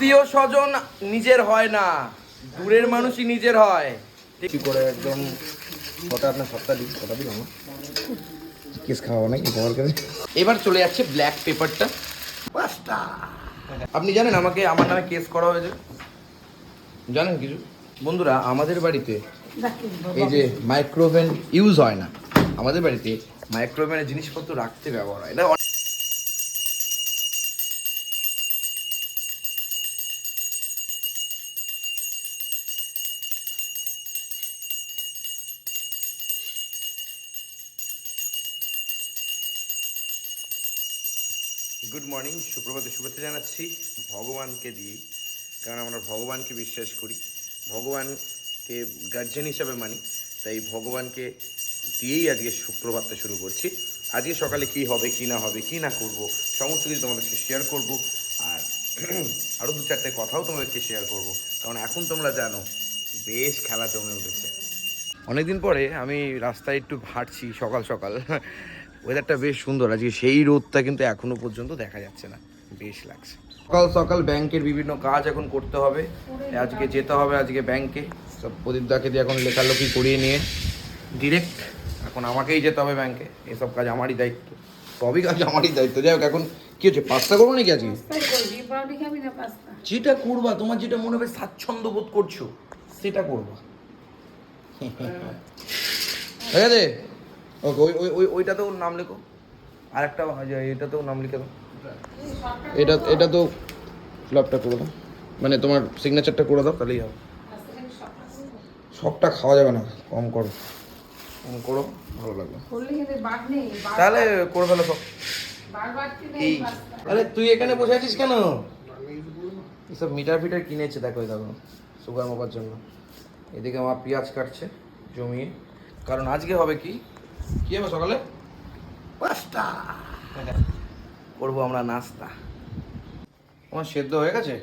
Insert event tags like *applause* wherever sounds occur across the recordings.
আত্মীয় স্বজন নিজের হয় না দূরের মানুষই নিজের হয়। কি করে একদম কটা আপনার সপ্তাহ দিন? কটা দিন আমার? কেস খাওয়া নাকি? ব্যবহার করে এবার চলে যাচ্ছে ব্ল্যাক পেপারটা পাঁচটা। আপনি জানেন আমাকে আমার নামে কেস করা হয়েছে? জানেন কিছু? বন্ধুরা আমাদের বাড়িতে এই যে মাইক্রোওভেন ইউজ হয় না আমাদের বাড়িতে মাইক্রোওভেনের জিনিসপত্র রাখতে ব্যবহার হয়। মর্নিং, সুপ্রভাতে শুভেচ্ছা জানাচ্ছি ভগবানকে দিয়ে, কারণ আমরা ভগবানকে বিশ্বাস করি। ভগবানকে গার্জেন হিসাবে মানি, তাই ভগবানকে দিয়েই আজকে সুপ্রভাতটা শুরু করছি। আজকে সকালে কি হবে, কি না হবে, কি না করব, সমস্ত কিছু তোমাদেরকে শেয়ার করব, আর *clears throat* আরও দু চারটে কথাও তোমাদেরকে শেয়ার করব। কারণ এখন তোমরা জানো, বেশ খেলা জমে উঠেছে। অনেকদিন পরে আমি রাস্তায় একটু হাঁটছি সকাল সকাল। ওয়েদারটা বেশ সুন্দর। আজকে সেই রোদটা কিন্তু এখনও পর্যন্ত দেখা যাচ্ছে না। বেশ লাগছে। সকাল সকাল ব্যাংকের বিভিন্ন কাজ এখন করতে হবে। আজকে যেতে হবে আজকে ব্যাংকে। সব প্রদীপদাকে দিয়ে এখন লেখালেখি করিয়ে নিয়ে ডিরেক্ট এখন আমাকেই যেতে হবে ব্যাংকে। এসব কাজ আমারই দায়িত্ব। সবই কাজ আমারই দায়িত্ব। যাই হোক এখন কি হচ্ছে পাস্তা করব নাকি আজকে? যেটা করবা তোমার যেটা মনে হবে স্বাচ্ছন্দ্য বোধ করছ সেটা করবা। ঠিক আছে? ওকে ওই ওই ওই, ওইটাতেও নাম লেখো। আর একটা এটাতেও নাম লিখে দাও। এটা এটা তো ফ্লপটা করে দাও। মানে তোমার সিগনেচারটা করে দাও, তাহলেই হবে। সবটা খাওয়া যাবে না, কম করো। কম করো, ভালো লাগবে। তাহলে করে ফেলো সব। এই আরে তুই এখানে বসে আছিস কেন? এসব মিটার ফিটার কিনেছে দেখো দেখো, সুগার মাপার জন্য। এদিকে আমার পেঁয়াজ কাটছে, জমিয়ে। কারণ আজকে হবে কি? কি হবে সকালে? পাঁচটা। করব আমরা নাস্তা। তোমার সেদ্ধ হয়ে গেছে?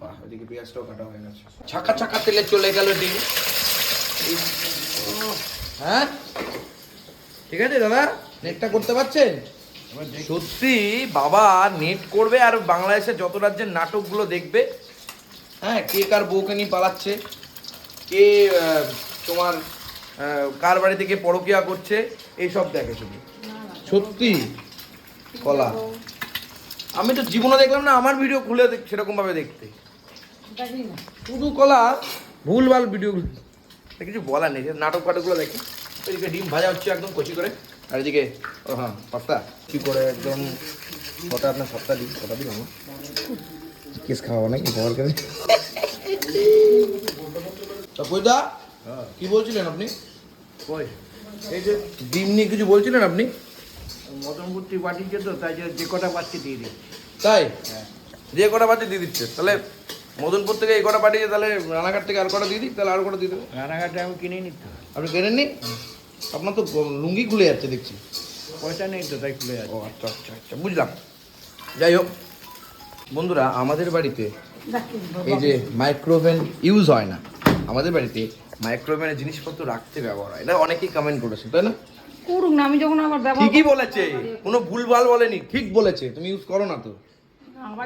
বাহ ওইদিকে পেঁয়াজটাও কাটা হয়ে গেছে। ছাকা ছাকা তেলে চলে গেল ডিম। হ্যাঁ? ঠিক আছে দাদা? নেটটা করতে পারছেন? সত্যি বাবা নেট করবে আর বাংলাদেশের যত রাজ্যের নাটকগুলো দেখবে। হ্যাঁ কে কার বউকে নিয়ে পালাচ্ছে? কে তোমার কার বাড়ি থেকে পরকিয়া করছে এইসব দেখে শুধু সত্যি? কলা। আমি তো জীবনে দেখলাম না আমার ভিডিও খুলে দেখ- সেরকম ভাবে দেখতে। শুধু কলা ভুলভাল ভিডিওগুলো কিছু বলার নেই নাটক ফাটকগুলো দেখি। এদিকে ডিম ভাজা হচ্ছে একদম কচি করে। আর এদিকে ও হ্যাঁ পাস্তা। কি করে একদম কটা আপনার সপ্তাহ দিন কটা দিন আমার কেস খাওয়া নাকি? ব্যবহার করে *laughs* তা কি বলছিলেন আপনি? এই যে ডিম নিয়ে কিছু বলছিলেন আপনি? মদনমূর্তি পাঠিয়েছে তো তাই যে কটা পাচ্ছি দিয়ে দিই তাই? যে কটা বাটি দিয়ে দিচ্ছে? তাহলে মদনপুর থেকে এই কটা পাঠিয়েছে তাহলে রানাঘাট থেকে আর কটা দিয়ে দিই? তাহলে আর কটা দিয়ে দেবে। রানাঘাটে আমি কিনে নিতে আপনি কেনেননি আপনার তো লুঙ্গি খুলে যাচ্ছে দেখছি। পয়সা নেই তো তাই খুলে ও আচ্ছা আচ্ছা আচ্ছা বুঝলাম। যাই হোক বন্ধুরা আমাদের বাড়িতে এই যে মাইক্রোওভেন ইউজ হয় না আমাদের বাড়িতে মাইক্রোওভেনের জিনিসপত্র রাখতে ব্যবহার হয়। এটা অনেকেই কমেন্ট করেছে তাই না? করুক না আমি যখন আমার ব্যবহার ঠিকই বলেছে কোনো ভুলভাল বলেনি ঠিক বলেছে তুমি ইউজ করো না তো।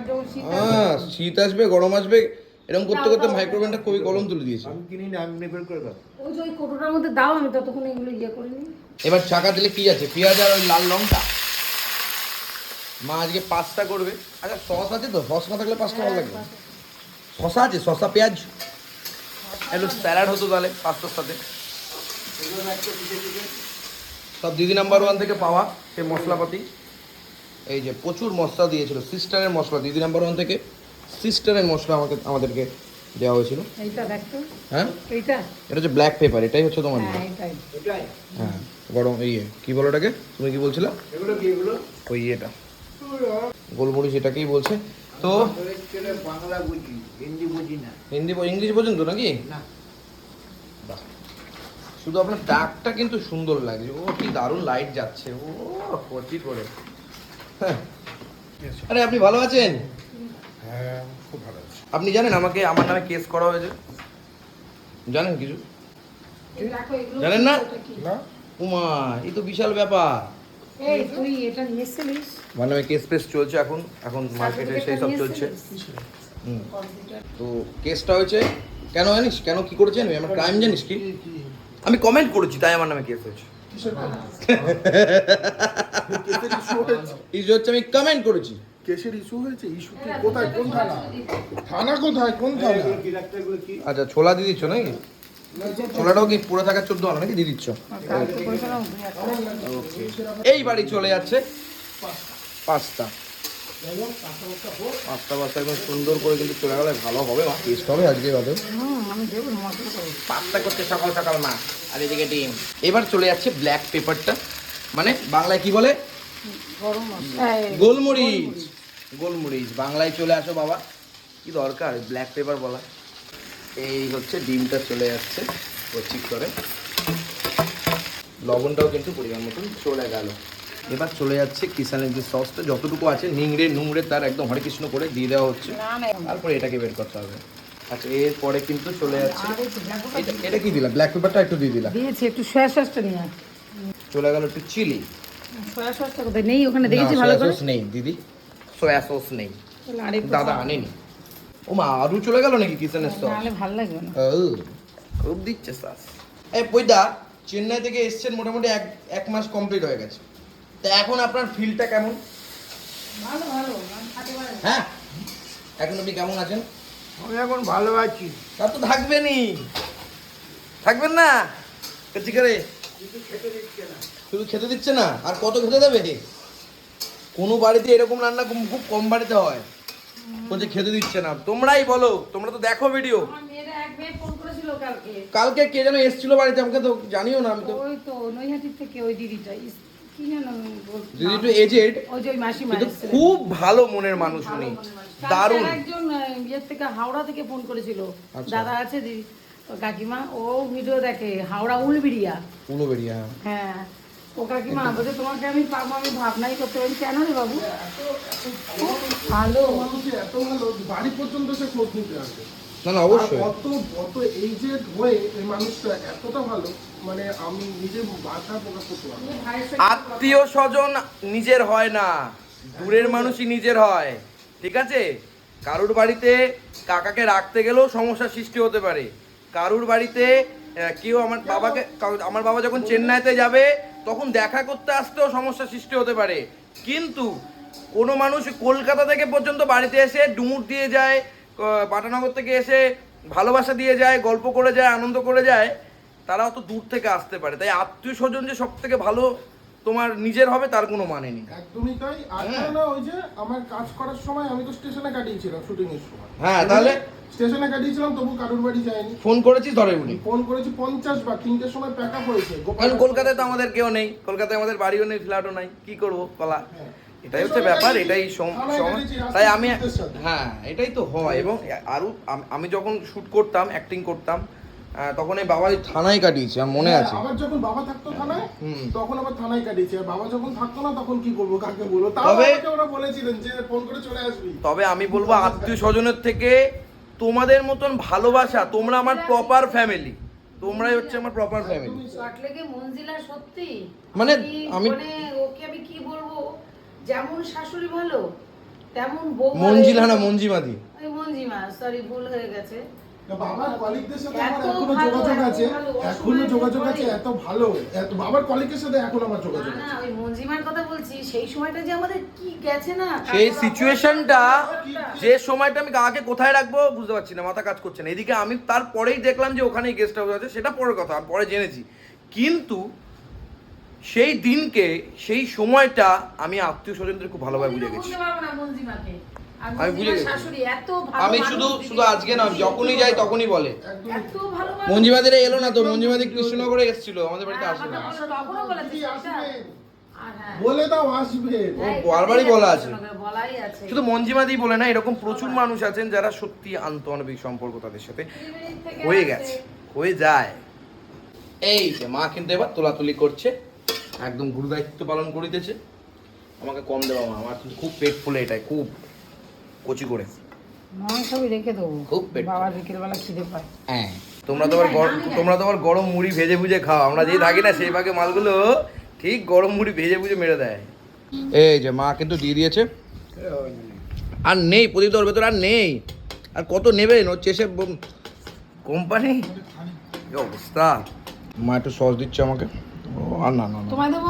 যখন শীত হ্যাঁ শীত আসবে গরম আসবে এরকম করতে করতে মাইক্রোওভেনটা খুবই কলম তুলে দিয়েছে। আমি কিনি না আমি বের করে দাও। ওই যে ওই কোটোটার মধ্যে দাও আমি ততক্ষণ এগুলো ইয়ে করে নিই। এবার চাকা দিলে কি আছে? পেঁয়াজ আর ওই লাল লঙ্কা? মা আজকে পাস্তা করবে। আচ্ছা সস আছে তো? সস না থাকলে পাস্তা ভালো লাগবে। শসা আছে? শসা পেঁয়াজ? একটু স্যালাড হতো তাহলে পাস্তার সাথে। সব দিদি নাম্বার ওয়ান থেকে পাওয়া সেই মশলাপাতি। এই যে প্রচুর মশলা দিয়েছিল সিস্টারের মশলা দিদি নাম্বার ওয়ান থেকে সিস্টারের মশলা আমাকে আমাদেরকে দেওয়া হয়েছিল। হ্যাঁ? এইটা? এটা হচ্ছে ব্ল্যাক পেপার এটাই হচ্ছে তোমার হ্যাঁ হ্যাঁ গরম ইয়ে কি বলো ওটাকে? তুমি কি বলছিলে? এগুলো কি এগুলো? ওই ইয়েটা। গোলমরিচ এটাকেই বলছে। তো বাংলা বুঝি। হিন্দি বুঝি না। হিন্দি ইংলিশ বোঝেন তো নাকি? না। বাহ। শুধু আপনার ডাকটা কিন্তু সুন্দর লাগছে। ও কি দারুণ লাইট যাচ্ছে। ও কচি করে। হ্যাঁ। আরে আপনি ভালো আছেন? হ্যাঁ খুব ভালো আছে। আপনি জানেন আমাকে আমার নামে কেস করা হয়েছে? জানেন কিছু? জানেন না? উমা এই তো বিশাল ব্যাপার। এই তুই এটা নিয়ে এসেছিলিস? মানে ওই কেস পেস চলছে এখন এখন মার্কেটে সেই সব চলছে। হুম। তো কেসটা হয়েছে কেন জানিস? কেন কি করেছে আমি আমার ক্রাইম জানিস কি? আমি কমেন্ট করেছি তাই আমার নামে কেস হয়েছে। ইস্যু *laughs* হচ্ছে আমি কমেন্ট করেছি। কেসের ইস্যু হয়েছে? ইস্যু কি? কোথায়? কোন থানা? থানা কোথায়? কোন থানা? আচ্ছা ছোলা দিয়ে দিচ্ছ নাকি? ছোলাটাও কি পুরো থাকা চোদ্দ আনা নাকি? দিয়ে দিচ্ছ। এই বাড়ি চলে যাচ্ছে। পাঁচটা পাঁচটা পাঁচটা একদম সুন্দর করে কিন্তু চলে গেলে ভালো হবে মা। টেস্ট হবে আজকে বাদে হুম, আমি দেবো মশলা করব পাঁচটা করছে সকাল সকাল মা। আর এদিকে ডিম। এবার চলে যাচ্ছে ব্ল্যাক পেপারটা মানে বাংলায় কি বলে? গরম গোলমরিচ। গোলমরিচ। বাংলায় চলে আসো বাবা। কি দরকার ব্ল্যাক পেপার বলা? এই হচ্ছে ডিমটা চলে যাচ্ছে কচি করে। লবণটাও কিন্তু পরিমাণ মতন চলে গেল। এবার চলে যাচ্ছে কিষানের যে সসটা যতটুকু আছে নিংড়ে নুংড়ে তার একদম হরে কৃষ্ণ করে দিয়ে দেওয়া হচ্ছে। তারপরে এটাকে বের করতে হবে। আচ্ছা এরপরে কিন্তু চলে যাচ্ছে। এটা কি দিলা ব্ল্যাক পেপারটা একটু দিয়ে দিলা দিয়েছি একটু সয়া সসটা নিয়ে চলে গেল একটু চিলি সয়া সসটা কোথায়? নেই ওখানে দেখেছি ভালো করে। নেই দিদি। সয়া সস নেই। দাদা আনেনি। ও মা আরু চলে গেল নাকি কিষানের সস নাহলে ভালো লাগবে না। খুব দিচ্ছে এই পয়দা চেন্নাই থেকে এসছেন মোটামুটি এক এক মাস কমপ্লিট হয়ে গেছে। তা এখন আপনার ফিলটা কেমন? ভালো ভালো আমি খাতে পারি না। হ্যাঁ? এখন আপনি কেমন আছেন? আমি এখন ভালো আছি। তা তো থাকবেনই। থাকবেন না? কাছি করে শুধু খেতে দিচ্ছে না। আর কত খেতে দেবে? কোনো বাড়িতে এরকম রান্না খুব- কম বাড়িতে হয়। বলছে খেতে দিচ্ছে না। তোমরাই বলো। তোমরা তো দেখো ভিডিও কালকে। কে যেন এসেছিল বাড়িতে? আমাকে তো জানিও না আমি তো ওই তো নৈহাটির থেকে ওই দিদিটা দিদি একটু এজেড কিন্তু খুব ভালো মনের মানুষ উনি। দারুণ। একজন ইয়ের থেকে হাওড়া থেকে ফোন করেছিল। আচ্ছা। দাদা আছে দিদি কাকিমা ও ভিডিও দেখে হাওড়া উলবিড়িয়া। পুরো হ্যাঁ। ও কাকিমা বলছে তোমাকে আমি পাবো আমি ভাবনাই করতে পারি। কেন রে বাবু? ভালো মানুষ এত ভালো বাড়ি পর্যন্ত সে খোঁজ নিতে আসবে। না না অবশ্যই অত অত হয়ে এই মানুষটা এতটা ভালো মানে আমি নিজে ভাষা প্রকাশ করতে পারব আত্মীয় স্বজন নিজের হয় না দূরের মানুষই নিজের হয় ঠিক আছে? কারুর বাড়িতে কাকাকে রাখতে গেলেও সমস্যার সৃষ্টি হতে পারে। কারুর বাড়িতে কেউ আমার বাবাকে আমার বাবা যখন চেন্নাইতে যাবে তখন দেখা করতে আসতেও সমস্যার সৃষ্টি হতে পারে। কিন্তু কোনো মানুষ কলকাতা থেকে পর্যন্ত বাড়িতে এসে ডুমুর দিয়ে যায় পাটানগর থেকে এসে ভালোবাসা দিয়ে যায় গল্প করে যায় আনন্দ করে যায় তারা অত দূর থেকে আসতে পারে। তাই আত্মীয় স্বজন যে সব থেকে ভালো তোমার নিজের হবে তার কোনো মানে নেই। একদমই তাই। আর হ্যাঁ। না ওই যে আমার কাজ করার সময় আমি তো স্টেশনে কাটিয়েছিলাম শুটিং এর সময়। হ্যাঁ, তাহলে? স্টেশনে কাটিয়েছিলাম তবু কারুর বাড়ি যায়নি ফোন করেছিস ধরে উনি? ফোন করেছি পঞ্চাশ বার তিনটের সময় প্যাক আপ হয়েছে। কারণ কলকাতায় তো আমাদের কেউ নেই কলকাতায় আমাদের বাড়িও নেই ফ্ল্যাটও নাই কি করব কলা? হ্যাঁ। এটাই হচ্ছে ব্যাপার এটাই তাই আমি হ্যাঁ এটাই তো হয়। এবং আরও আমি যখন শ্যুট করতাম অ্যাক্টিং করতাম তখন এই বাবা থানায় কাটিয়েছে আমার মনে আছে। আবার যখন বাবা থাকতো থানায় তখন আবার থানায় কাটিয়েছে। আর বাবা যখন থাকতো না তখন কি করব কাকে বলব? তবে- ওরা বলেছিলেন যে ফোন করে চলে আসবি। তবে আমি বলব আত্মীয় স্বজনের থেকে তোমাদের মতন ভালোবাসা তোমরা আমার প্রপার ফ্যামিলি তোমরাই হচ্ছে আমার প্রপার ফ্যামিলি মানে আমি- মানে ওকে আমি কি বলব? যেমন শাশুড়ি ভালো তেমন বউ। মঞ্জিলা না মঞ্জিমাদি। ওই মঞ্জিমা সরি ভুল হয়ে গেছে। বাবার কলিগদের সাথে আমার এখনও যোগাযোগ আছে এখনও যোগাযোগ আছে এত ভালো এত বাবার কলিগের সাথে এখন আমার যোগাযোগ না আছে। ওই মঞ্জিমার কথা বলছি সেই সময়টা যে আমাদের কি গেছে না সেই সিচুয়েশনটা যে সময়টা আমি কাকে কোথায় রাখব বুঝতে পারছি না মাথা কাজ করছে না। এদিকে আমি তারপরেই দেখলাম যে ওখানেই গেস্ট হাউস আছে সেটা পরের কথা পরে জেনেছি। কিন্তু সেই দিনকে সেই সময়টা আমি আত্মীয় স্বজনদের খুব ভালোভাবে বুঝে গেছি। আমি বুঝে গেছি। শাশুড়ি এত ভালো আমি শুধু শুধু আজকে না যখনই যাই তখনই বলে। মঞ্জিমাদের এলো না তো মঞ্জিমাদি কৃষ্ণনগরে এসেছিল আমাদের বাড়িতে হ্যাঁ, আসবে না। হ্যাঁ, বলে দাও আসবে। হ্যাঁ, বারবারই বলা আছে। শুধু মঞ্জিমাদি বলে না এরকম প্রচুর মানুষ আছেন যারা সত্যি আন্তঃমানবিক সম্পর্ক তাদের সাথে হয়ে গেছে হয়ে যায়। এই যে মা কিন্তু এবার তোলাতুলি করছে। একদম গুরু দায়িত্ব পালন করিতেছে। আমাকে কম দেওয়া মা আমার খুব পেট ফুলে এটাই খুব কচি করে। মাংস আমি রেখে দেবো। খুব পেট বাবার বিকেলবেলা খিদে পায়। হ্যাঁ তোমরা তো আবার তোমরা তো আবার গরম মুড়ি ভেজে ভুজে খাও আমরা যেই থাকি না সেই ভাগে মালগুলো ঠিক গরম মুড়ি ভেজে বুঝে মেরে দেয়। এই যে মা কিন্তু দিয়ে দিয়েছে। আর নেই প্রদীপ ওর ভেতর আর নেই। আর কত নেবেন ওর চেষে কোম্পানি? অবস্থা? মা একটু সস দিচ্ছে আমাকে। ও না না তোমায় দেবো?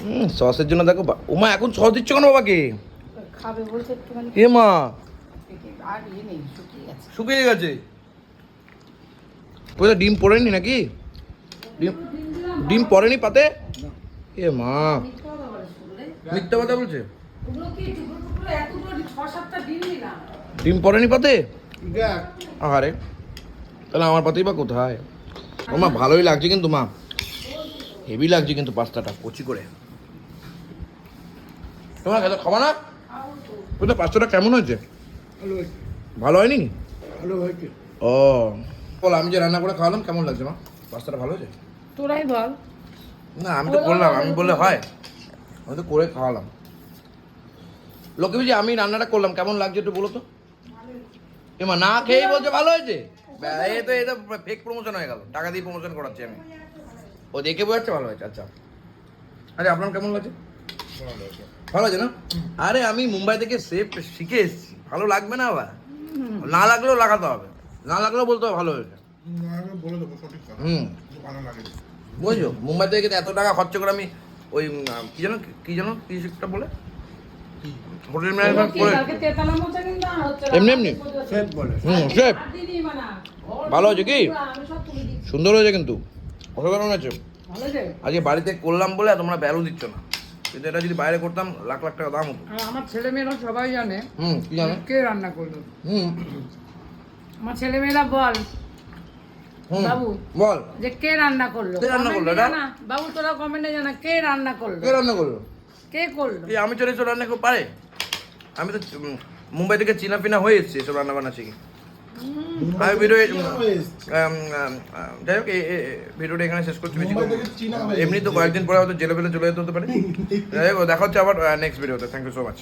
হুম, সসের জন্য দেখো বা- ও মা এখন সস দিচ্ছ কেন বাবাকে? খাবে বলছে একটুখানি। এ মা। আর ইয়ে নেই শুকিয়ে গেছে। শুকিয়ে গেছে। কোথায় ডিম পড়েনি নাকি? ডিম ডিম পড়েনি পাতে? এ মা। মিথ্যা কথা বলছে? ডিম? পড়েনি পাতে? আরে তাহলে আমার পাতেই বা কোথায়? মা ভালোই লাগছে কিন্তু মা। হেভি লাগছে কিন্তু পাস্তাটা কচি করে। তোমার খেতে খাবা না? ওটা পাস্তাটা কেমন হয়েছে? ভালো হয়নি? ভালো হয়েছে। ও। বল আমি যে রান্না করে খাওয়ালাম কেমন লাগছে মা? পাস্তাটা ভালো হয়েছে? তোরাই বল। না আমি তো বললাম আমি বললে হয়। আমি তো করে খাওয়ালাম। লোকে বলছি আমি রান্নাটা করলাম কেমন লাগছে একটু বলো তো। এমা না খেয়েই বলছে ভালো হয়েছে? এ তো এটা ফেক প্রমোশন হয়ে গেল। টাকা দিয়ে প্রমোশন করাচ্ছি আমি। ও দেখে বোঝাচ্ছে ভালো হয়েছে আচ্ছা। আরে, আপনার কেমন লাগছে? ভালো আছে না? আরে, আমি মুম্বাই থেকে সেফ শিখে এসেছি। ভালো লাগবে না আবার? না লাগলেও লাগাতে হবে। না লাগলেও বলতে হবে ভালো হয়েছে। হুম। বুঝছ? মুম্বাই থেকে এত টাকা খরচ করে আমি ওই কি যেন কি যেন, কি বলে? হোটেল ম্যানেজমেন্ট করে। না। এমনি এমনি? বলে। হুম শেফ ভালো হয়েছে কি? সুন্দর হয়েছে কিন্তু। অসাধারণ যে? আজকে বাড়িতে করলাম বলে তোমরা ভ্যালু দিচ্ছ না। কিন্তু এটা যদি বাইরে করতাম লাখ লাখ টাকা দাম হতো। আমার ছেলে মেয়েরা সবাই জানে। হুম কি জানো? কে রান্না করল? হুম। আমার ছেলেমেয়েরা বল। হুম বাবু। বল। যে কে রান্না করল? কে রান্না করল এ বাবু তোরা কমেন্টে জানা কে রান্না করল? কে রান্না করল? কে করল? এই আমি চলে এসব রান্না কেউ পারে। আমি তো মুম্বাই থেকে চিনা ফিনা হয়ে এসেছি এসব রান্না বান্না শিখি। আমি ভিডিও যাই হোক ভিডিওটা এখানে শেষ করছি বেশি এমনি তো কয়েকদিন পরে হয়তো জেলে ফেলে চলে যেতে হতে পারে। যাই হোক দেখা হচ্ছে আবার নেক্সট ভিডিওতে থ্যাংক ইউ সো মাচ